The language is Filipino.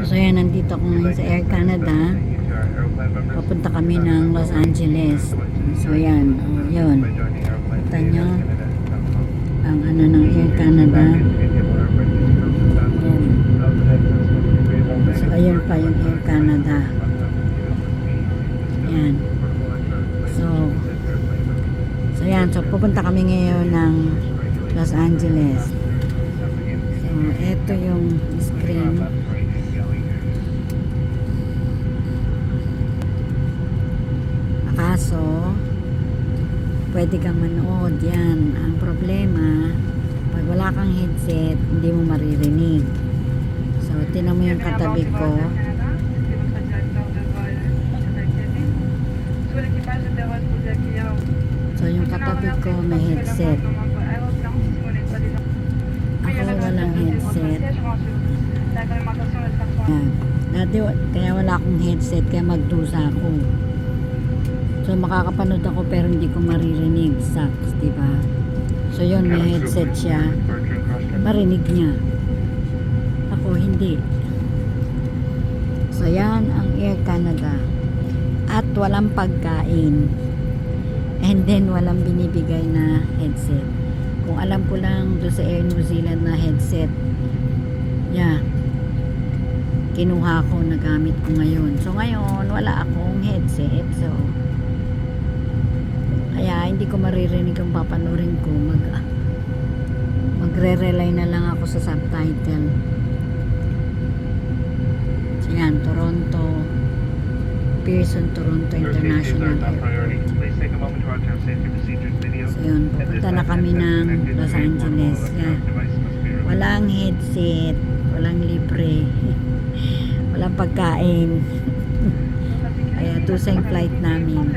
So yan, nandito ako ngayon sa Air Canada. Papunta kami ng Los Angeles. So yan, oh, yun. Kita nyo ang ano ng Air Canada. Yan. So ayun pa yung Air Canada. Yan. So, so yan. So pupunta kami ngayon ng Los Angeles. So, eto yung screen. Kaso, pwede kang manood yan. Ang problema, pag wala kang headset, hindi mo maririnig. So, tinan mo yung katabi ko. So, yung katabi ko may headset. Ako walang headset. Yan. Dati, kaya wala akong headset, kaya magdusa ako. So, makakapanood ako pero hindi ko maririnig. Sucks, di ba? So, yun, may headset siya. Marinig niya. Ako, hindi. So, yan ang Air Canada. At walang pagkain. And then, walang binibigay na headset. Kung alam ko lang doon sa Air New Zealand na headset, yeah, kinuha ko, nagamit ko ngayon. So, ngayon, wala akong headset. So, maririnig ang papanurin ko. Mag, magre-rely na lang ako sa subtitle. So, yan, Toronto, Pearson, Toronto International Airport. So, yun, pupunta na kami ng Los Angeles. Yan. Walang headset, walang libre, walang pagkain. Kaya tusay flight namin.